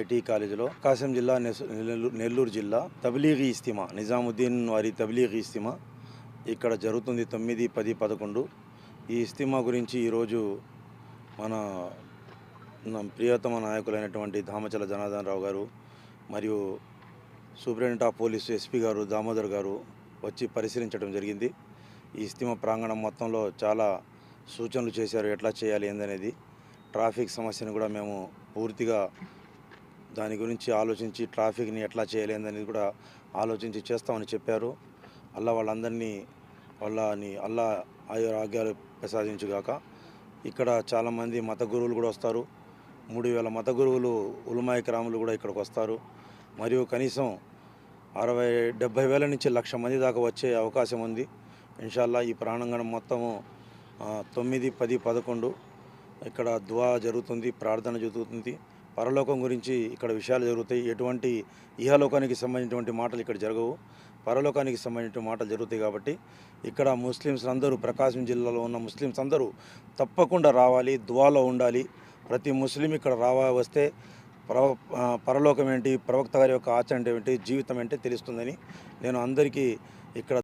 IT కాలేజీలో కాసిం జిల్లా నెల్లూరు జిల్లా తబ్లీగీ ఇస్తిమా నిజాముద్దీన్ వారి తబ్లీగీ ఇస్తిమా. ఇక్కడ జరుగుతుంది తొమ్మిది పది పదకొండు. ఈ ఇస్తిమా గురించి ఈరోజు మన ప్రియతమ నాయకులైనటువంటి ధామచల జనార్దన్ రావు గారు మరియు సూపరింటెండెంట్ ఆఫ్ పోలీసు ఎస్పీ గారు దామోదర్ గారు వచ్చి పరిశీలించడం జరిగింది. ఈ ఇస్తిమా ప్రాంగణం మొత్తంలో చాలా సూచనలు చేశారు ఎట్లా చేయాలి ఏందనేది. ట్రాఫిక్ సమస్యను కూడా మేము పూర్తిగా దాని గురించి ఆలోచించి ట్రాఫిక్ని ఎట్లా చేయలేదనేది కూడా ఆలోచించి చేస్తామని చెప్పారు. అల్లా వాళ్ళందరినీ వాళ్ళని అల్లా ఆయురాగ్యాలు ప్రసాదించుగాక. ఇక్కడ చాలామంది మత గురువులు కూడా వస్తారు. మూడు వేల మత గురువులు ఉలమాయి కూడా ఇక్కడికి వస్తారు. మరియు కనీసం అరవై డెబ్భై వేల నుంచి లక్ష మంది దాకా వచ్చే అవకాశం ఉంది. ఇన్షాల్లా ఈ ప్రాణాంగణం మొత్తము తొమ్మిది పది పదకొండు. ఇక్కడ దువా జరుగుతుంది ప్రార్థన జరుగుతుంది. పరలోకం గురించి ఇక్కడ విషయాలు జరుగుతాయి. ఎటువంటి ఇహలోకానికి సంబంధించినటువంటి మాటలు ఇక్కడ జరగవు. పరలోకానికి సంబంధించిన మాటలు జరుగుతాయి కాబట్టి ఇక్కడ ముస్లిమ్స్ అందరూ ప్రకాశం జిల్లాలో ఉన్న ముస్లిమ్స్ అందరూ తప్పకుండా రావాలి దువాలో ఉండాలి. ప్రతి ముస్లిం ఇక్కడ రావా వస్తే ప్రవ పరలోకం ఏంటి ప్రవక్త గారి యొక్క ఆచరణ ఏంటి జీవితం ఏంటి తెలుస్తుందని నేను అందరికీ ఇక్కడ